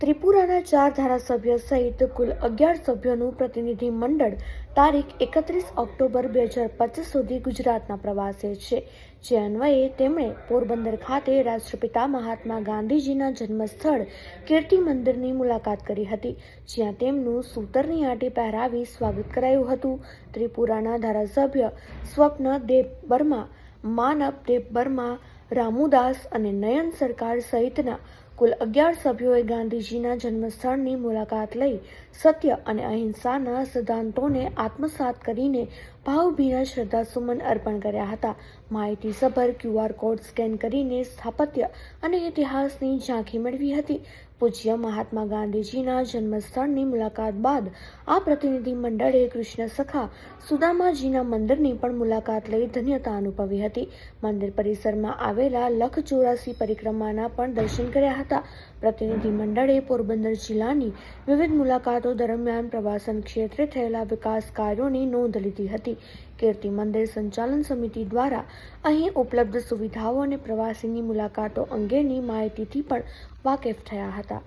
ત્રિપુરાના ચાર ધારાસભ્ય સહિત કુલ અગિયાર સભ્યોનું પ્રતિનિધિ મંડળ તારીખ એકત્રીસ ઓક્ટોબર બે હજાર પચીસ સુધી ગુજરાતના પ્રવાસે છે. જે અન્વયે તેમણે પોરબંદર ખાતે રાષ્ટ્રપિતા મહાત્મા ગાંધીજીના જન્મસ્થળ કીર્તિ મંદિરની મુલાકાત કરી હતી, જ્યાં તેમનું સૂતરની આંટી પહેરાવી સ્વાગત કરાયું હતું. ત્રિપુરાના ધારાસભ્ય સ્વપ્ન દેવ બર્મા માનવ દેવ બર્મા રામુદાસ અને નયન સરકાર સહિતના કુલ અગિયાર સભ્યોએ ગાંધીજીના જન્મસ્થળની મુલાકાત લઈ સત્ય અને અહિંસાના સિદ્ધાંતોને આત્મસાત કરીને ભાવભીના શ્રદ્ધાસુમન અર્પણ કર્યા હતા. માહિતીસભર ક્યુઆર કોડ સ્કેન કરીને સ્થાપત્ય અને ઇતિહાસની ઝાંખી મેળવી હતી. પૂજ્ય મહાત્મા ગાંધીજીના જન્મસ્થળની મુલાકાત બાદ આ પ્રતિનિધિ મંડળે કૃષ્ણ સખા સુદામાજીના મંદિરની પણ મુલાકાત લઈ ધન્યતા અનુભવી હતી. મંદિર પરિસરમાં આવેલા લખ ચોરાસી પરિક્રમાના પણ દર્શન કર્યા હતા. પ્રતિનિધિ મંડળે પોરબંદર જિલ્લાની વિવિધ મુલાકાતો દરમિયાન પ્રવાસન ક્ષેત્રે થયેલા વિકાસ કાર્યોની નોંધ લીધી હતી. કીર્તિ મંદિર સંચાલન સમિતિ દ્વારા અહીં ઉપલબ્ધ સુવિધાઓ અને પ્રવાસીની મુલાકાતો અંગેની માહિતીથી પણ વાકેફ થયા હતા.